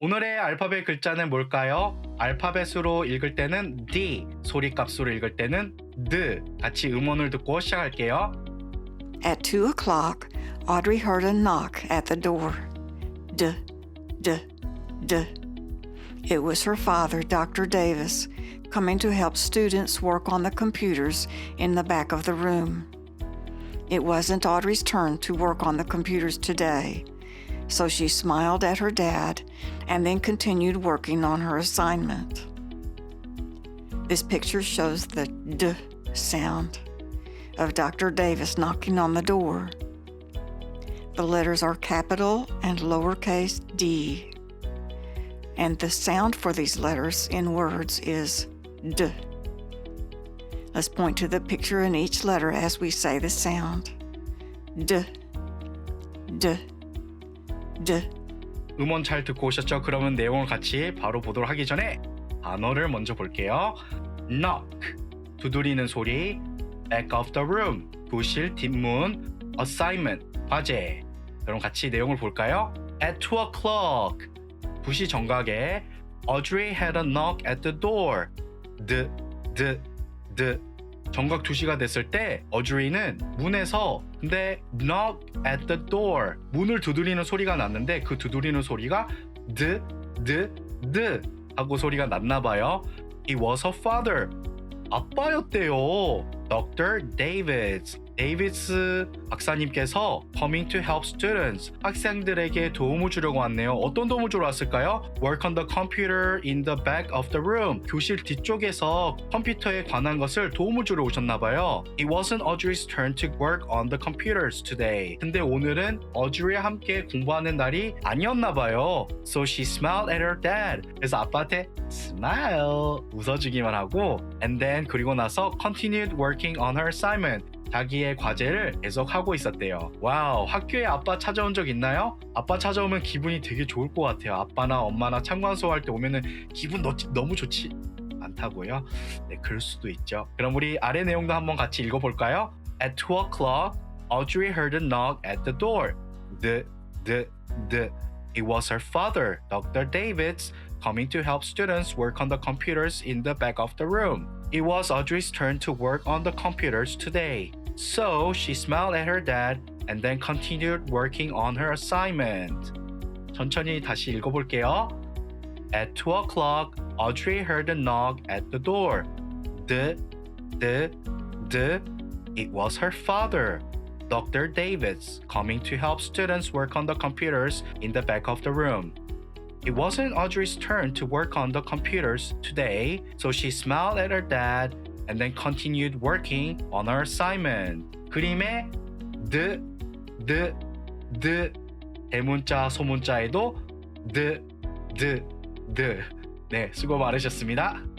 오늘의 알파벳 글자는 뭘까요? 알파벳으로 읽을 때는 D, 소리값으로 읽을 때는 D. 같이 음원을 듣고 시작할게요. At two o'clock, Audrey heard a knock at the door. D, d, d. It was her father, Dr. Davis, coming to help students work on the computers in the back of the room. It wasn't Audrey's turn to work on the computers today, so she smiled at her dad and then continued working on her assignment. This picture shows the D sound of Dr. Davis knocking on the door. The letters are capital and lowercase d. And the sound for these letters in words is d. Let's point to the picture in each letter as we say the sound. D, d, d. 음원 잘 듣고 오셨죠? 그러면 내용을 같이 바로 보도록 하기 전에 단어를 먼저 볼게요. knock, 두드리는 소리, back of the room, 교실 뒷문, assignment, 과제. 그럼 같이 내용을 볼까요? At 2 o'clock, 2시 정각에 Audrey had a knock at the door. the, the, the. 정각 2시가 됐을 때 어주리는 문에서 근데 knock at the door 문을 두드리는 소리가 났는데 그 두드리는 소리가 the the the 하고 소리가 났나 봐요. He was her father. 아빠였대요. Dr. Davids. 데이비스 박사님께서 coming to help students 학생들에게 도움을 주려고 왔네요. 어떤 도움을 주러 왔을까요? Work on the computer in the back of the room. 교실 뒤쪽에서 컴퓨터에 관한 것을 도움을 주러 오셨나 봐요. It wasn't Audrey's turn to work on the computers today. 근데 오늘은 어주리와 함께 공부하는 날이 아니었나 봐요. So she smiled at her dad. 그래서 아빠한테 smile 웃어주기만 하고 and then 그리고 나서 continued working on her assignment. 자기의 과제를 계속 하고 있었대요. 와우, 학교에 아빠 찾아온 적 있나요? 아빠 찾아오면 기분이 되게 좋을 것 같아요. 아빠나 엄마나 참관소 할때 오면은 기분 너, 너무 좋지 않다고요? 네, 그럴 수도 있죠. 그럼 우리 아래 내용도 한번 같이 읽어볼까요? At 2 o'clock, Audrey heard a knock at the door. The, the, the. It was her father, Dr. Davids, coming to help students work on the computers in the back of the room. It was Audrey's turn to work on the computers today. So she smiled at her dad and then continued working on her assignment. 천천히 다시 읽어볼게요. At 2 o'clock, Audrey heard a knock at the door. The, the, the, it was her father, Dr. Davids, coming to help students work on the computers in the back of the room. It wasn't Audrey's turn to work on the computers today, so she smiled at her dad and then continued working on her assignment. 그림에 the, the, the 대문자 소문자에도 the, the, the 네 수고 많으셨습니다.